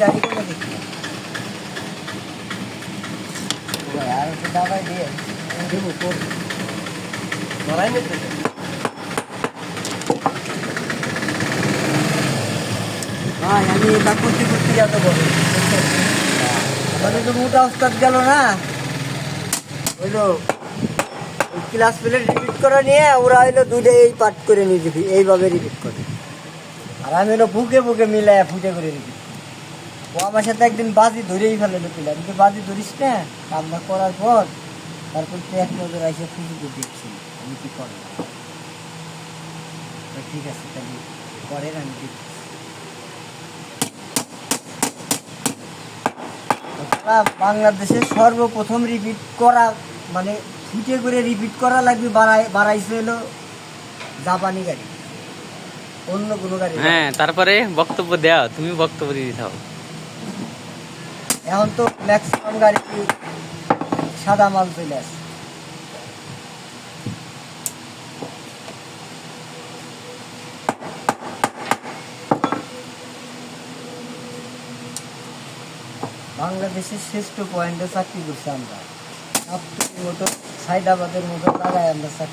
গাড়িগুলো দেখি। আমি করতে করতে তো মোটা উস্তাদ গেল না ক্লাস পেলে রিপিট করা নিয়ে ওরা হইল দুধে এই পাঠ করে নিয়ে দিবি এইভাবে রিপিট করে আর আমি হলো বুকে বুকে মিলাই ফুটে করে রিপিট ও আমার সাথে একদিন বাজি ধরেই ফেলে লোকিল আমি তো বাজি ধরিস না? কামনা করার পর, তারপর তুই এক নজর এসে খুশিতে দেখছি। আমি কি করব? ঠিক আছে, তাহলে করেন আমি দেখছি। বাংলাদেশের সর্বপ্রথম রিপিট করা মানে ফুটে করে রিপিট করা লাগবে বাড়াই, বাড়াইছে হলো জাপানি গাড়ি। অন্য কোনো গাড়ি হ্যাঁ তারপরে বক্তব্য দেওয়া, তুমি বক্তব্য দিয়ে হবে এখন তো ম্যাক্সিমাম গাড়ি সাদা মাল চলে আসে। বাংলাদেশের শ্রেষ্ঠ পয়েন্টে চাকরি করছি আমরা। সাইদাবাদের মতো জায়গায় আমরা চাকরি